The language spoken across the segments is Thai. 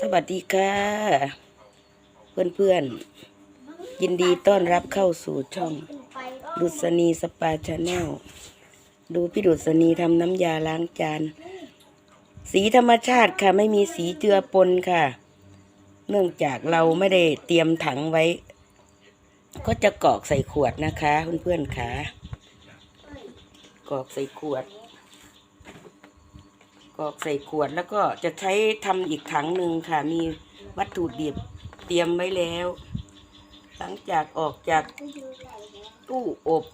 สวัสดีค่ะเพื่อนเพื่อนๆ ยินดีต้อนรับเข้าสู่ช่อง ดุษณีสปาชาแนล ดูพี่ดุษณีทำน้ำยาล้างจาน สีธรรมชาติค่ะ ไม่มีสีเจือปนค่ะ เนื่องจากเราไม่ได้เตรียมถังไว้ ก็จะกรอกใส่ขวดนะคะ เพื่อนๆค่ะกรอกใส่ขวด กรอกใส่ขวดแล้วก็จะใช้ทำอีกถังหนึ่งค่ะ มีวัตถุดิบเตรียมไว้แล้ว หลังจากออกจากตู้อบ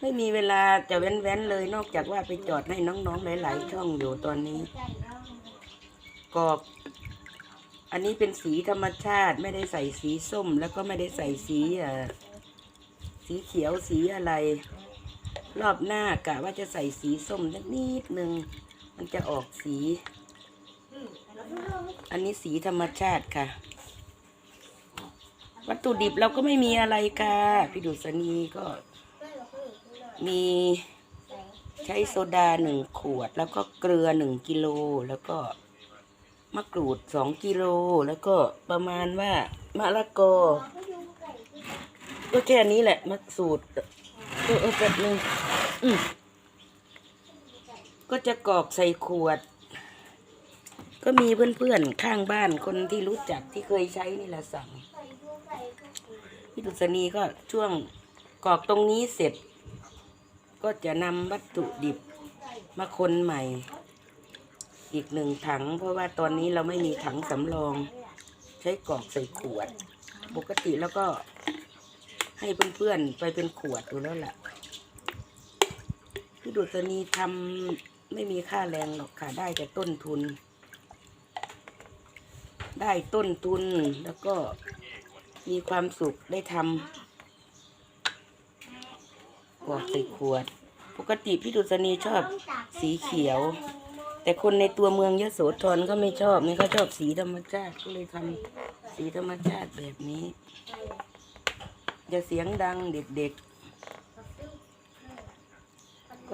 ไม่มีเวลาจะเว้นๆเลยนอกจากว่าไปจอดให้น้องๆหลาย ๆ ช่องอยู่ตอนนี้กรอกอันนี้เป็นสีธรรมชาติไม่ได้ใส่สีส้ม แล้วก็ไม่ได้ใส่สีอ่อสีเขียวสีอะไร รอบหน้ากะว่าจะใส่สีส้มนิดนึง มันจะออกสี อันนี้สีธรรมชาติค่ะ วัตถุดิบเราก็ไม่มีอะไรค่ะ พี่ดุษณีก็ มีใช้โซดาหนึ่งขวด แล้วก็เกลือหนึ่งกิโลแล้วก็มะกรูดสองกิโลแล้วก็ประมาณว่ามะละกอ ก็แค่นี้แหละมาสูตรเออเออแป๊บนึงอืม ก็จะกรอกใส่ขวด ก็มีเพื่อนๆข้างบ้านคนที่รู้จักที่เคยใช้นี่แหละสั่งพี่ดุษณีก็ช่วงกรอกตรงนี้เสร็จ ก็จะนำวัตถุดิบมาคนใหม่ อีกหนึ่งถัง เพราะว่าตอนนี้เราไม่มีถังสำรอง ใช้กรอกใส่ขวด ปกติแล้วก็ให้เพื่อนๆไปเป็นขวดดูแล้วล่ะพี่ดุษณีทำ ไม่มีค่าแรงหรอกค่ะ ได้แต่ต้นทุน ได้ต้นทุนแล้วก็มีความสุขได้ทำกรอกใส่ขวด ปกติพี่ดุษณีชอบสีเขียว แต่คนในตัวเมืองยโสธรก็ไม่ชอบนี่เขาชอบสีธรรมชาติก็เลยทำสีธรรมชาติแบบนี้อย่าเสียงดังเด็กๆ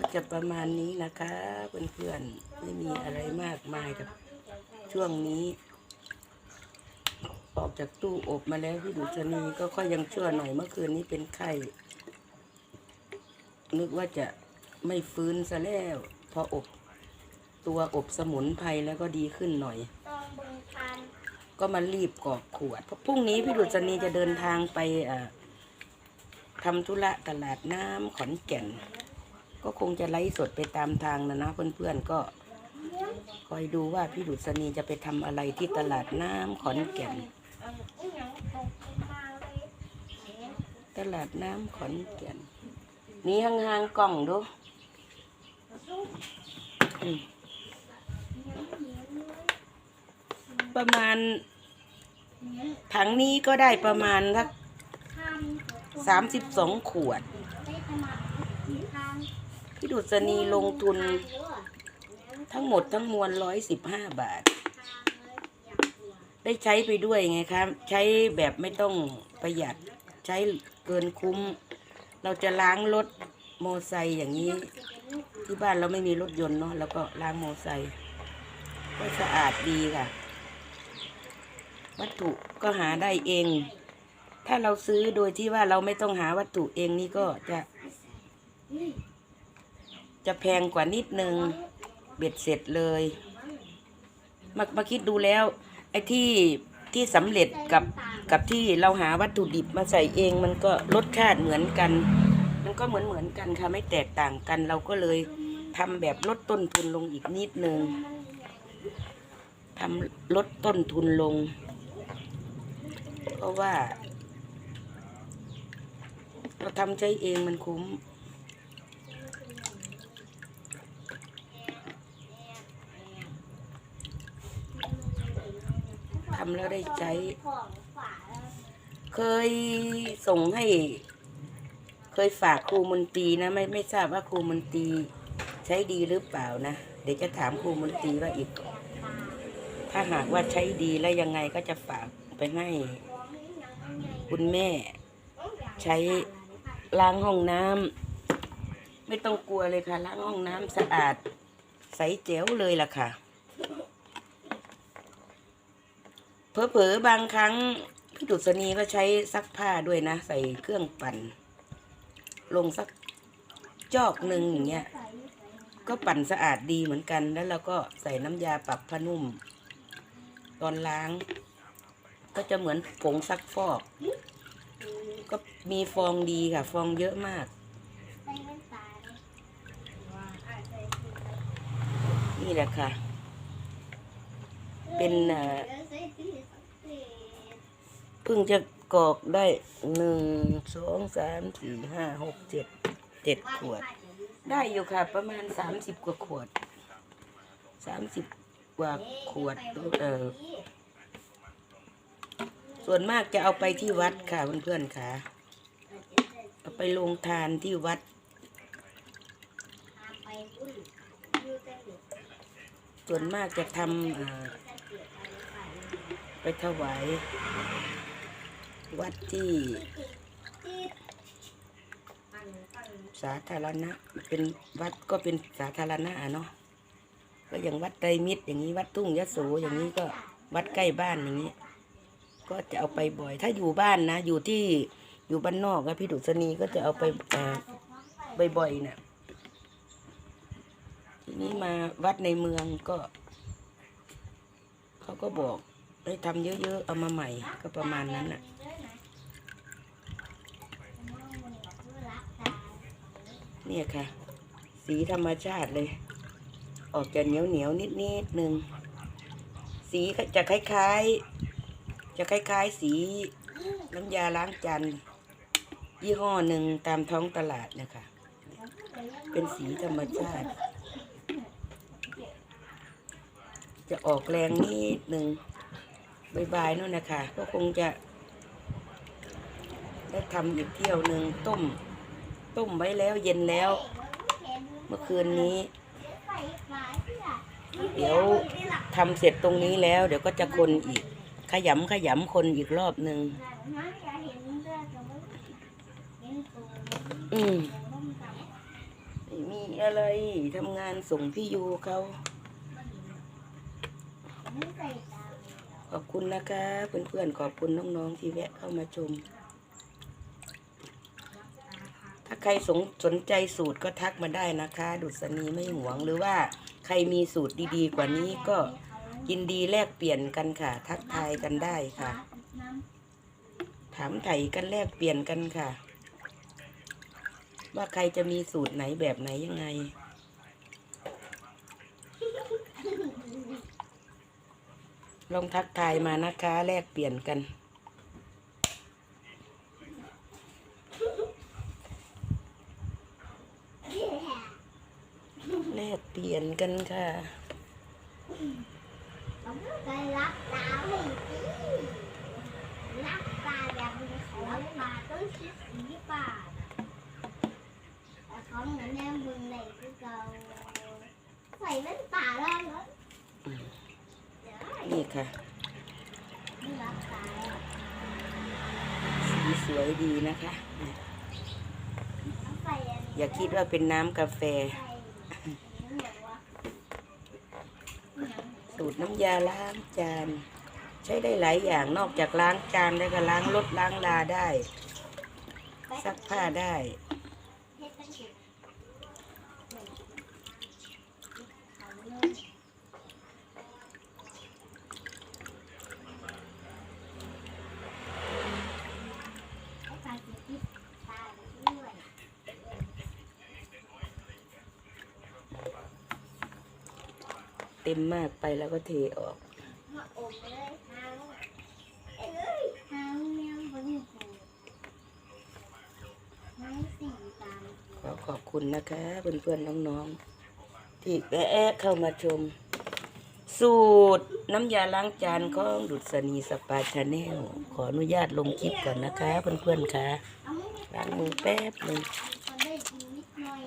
ก็จะประมาณนี้นะคะเพื่อนๆไม่มีอะไรมากมายกับช่วงนี้ ออกจากตู้อบมาแล้วพี่ดุษณีก็ค่อยยังชั่วหน่อยเมื่อคืนนี้เป็นไข้นึกว่าจะไม่ฟื้นซะแล้ว พออบตัวอบสมุนไพรแล้วก็ดีขึ้นหน่อย ก็มารีบกรอกขวดเพราะพรุ่งนี้พี่ดุษณีจะเดินทางไปทำธุระตลาดน้ำขอนแก่น ก็คงจะไลฟ์สดไปตามทางนะนะ เพื่อนๆก็คอยดูว่าพี่ดุษณีจะไปทำอะไรที่ตลาดน้ำขอนแก่น ตลาดน้ำขอนแก่น นี่ห่างๆกล่องดูประมาณ ถังนี้ก็ได้ประมาณสักสามสิบสองขวด ดุษณีลงทุนทั้งหมดทั้งมวลร้อยสิบห้าบาท ได้ใช้ไปด้วยไงครับ ใช้แบบไม่ต้องประหยัดใช้เกินคุ้ม เราจะล้างรถโมไซค์อย่างนี้ ที่บ้านเราไม่มีรถยนต์เนาะแล้วก็ล้างโมไซค์ก็สะอาดดีค่ะ วัตถุก็หาได้เอง ถ้าเราซื้อโดยที่ว่าเราไม่ต้องหาวัตถุเองนี่ก็จะ จะแพงกว่านิดนึง เบ็ดเสร็จเลย มามาคิดดูแล้ว ไอ้ที่ที่สำเร็จกับกับที่เราหาวัตถุดิบมาใส่เองมันก็รสชาติเหมือนกัน มันก็เหมือนเหมือนกันค่ะไม่แตกต่างกัน เราก็เลยทำแบบลดต้นทุนลงอีกนิดนึงทำลดต้นทุนลง เพราะว่า เราทำใช้เองมันคุ้มำแล้วได้ใช้ เคยส่งให้ เคยฝากครูมนตรีนะ ไม่ไม่ทราบว่าครูมนตรีใช้ดีหรือเปล่านะเดี๋ยวจะถามครูมนตรีว่าอีก ถ้าหากว่าใช้ดีแล้วยังไงก็จะฝากไปให้ คุณแม่ ใช้ล้างห้องน้ำไม่ต้องกลัวเลยค่ะ ล้างห้องน้ำสะอาด ใสเจ๋วเลยล่ะค่ะ เผลอๆบางครั้งพี่ดุษณีก็ใช้ซักผ้าด้วยนะ ใส่เครื่องปั่น ลงสักจอกหนึ่งอย่างเงี้ย ก็ปั่นสะอาดดีเหมือนกันแล้วเราก็ใส่น้ำยาปรับผ้านุ่ม ตอนล้าง ก็จะเหมือนผงซักฟอก ก็มีฟองดีค่ะ ฟองเยอะมาก นี่แหละค่ะ เป็น เพิ่งจะกรอกได้หนึ่งสองสามสี่ห้าหกเจ็ดเจ็ดขวด ได้อยู่ค่ะ ประมาณสามสิบกว่าขวดสามสิบกว่าขวดเออส่วนมากจะเอาไปที่วัดค่ะเพื่อนๆค่ะ เอาไปลงทานที่วัดส่วนมากจะทำไปถวาย วัดที่สาธารณะเป็นวัดก็เป็นสาธารณะเนาะก็อย่างวัดไตรมิตรอย่างนี้วัดทุ่งยะโสอย่างนี้ก็วัดใกล้บ้านอย่างนี้ ก็จะเอาไปบ่อย ถ้าอยู่บ้านนะ อยู่ที่อยู่บ้านนอกอะพี่ดุษณีก็จะเอาไปเอ่อบ่อยๆน่ะทีนี้มาวัดในเมืองก็ เขาก็บอกให้ทำเยอะๆเอามาใหม่ก็ประมาณนั้นน่ะ เนี่ยค่ะ สีธรรมชาติเลย ออกจะเหนียวเหนียวนิดนิดๆนึง สีจะคล้ายๆ จะคล้ายๆ สีน้ำยาล้างจานยี่ห้อหนึ่งตามท้องตลาดนะคะ เป็นสีธรรมชาติ จะออกแรงนิดหนึ่งบายๆนู่นนะคะ ก็คงจะ ได้ทำอีกเที่ยวหนึ่งต้ม ต้มไว้แล้วเย็นแล้ว เมื่อคืนนี้ เดี๋ยวทำเสร็จตรงนี้แล้ว เดี๋ยวก็จะคนอีก ขยำขยำคนอีกรอบหนึ่งอืมมีอะไรทำงานส่งพี่ยูเขาขอบคุณนะคะ เพื่อนๆขอบคุณน้องๆที่แวะเข้ามาชม ถ้า ใครสนสนใจสูตรก็ทักมาได้นะคะ ดุษณีไม่หวงหรือว่าใครมีสูตรดีๆ กว่านี้ก็ยินดีแลกเปลี่ยนกันค่ะ ทักทายกันได้ค่ะ ถามไถ่กันแลกเปลี่ยนกันค่ะ ว่าใครจะมีสูตรไหนแบบไหนยังไงลองทักทายมานะคะ แลกเปลี่ยนกัน แลกเปลี่ยนกันค่ะรับตาให้สิรับตาอย่างมีเขาตาต้องคิดสีป่าแต่เขาเหมือนแนมมึงในคือเก่าใส่แว่นตาแล้วเนาะเดี๋ยวนี่ค่ะไม่รับตาแล้วสีสวยดีนะคะต้องใส่อันนี้อย่าคิดว่าเป็นน้ำกาแฟ ใส่เหนียวอะเหนียว สู ตรน้ำยาล้างจาน ใช้ได้หลายอย่างนอกจากล้างจานแล้วก็ล้างรถล้างลาได้ ซักผ้าได้เฮ็ดตั้งเก็บเขาเลย ให้ตาสิคิดตาด้วย เต็มมากไปแล้วก็เทออกมาอบขอขอบคุณนะคะเพื่อนๆน้องๆ ที่แวะเข้ามาชม สูตรน้ำยาล้างจานของดุษณีสปาชาแนลขออนุญาตลงคลิปก่อนนะคะเพื่อนๆค่ะเอาไม่ได้ล้างมือแป๊บหนึ่งก็ได้กินนิดหน่อย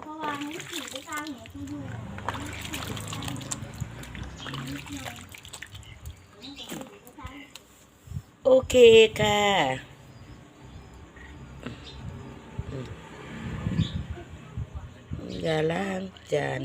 เพราะว่ามันสีไปตามหัวที่ดูนิดหน่อยมันสีไปตาม โอเคค่ะยาล้างจาน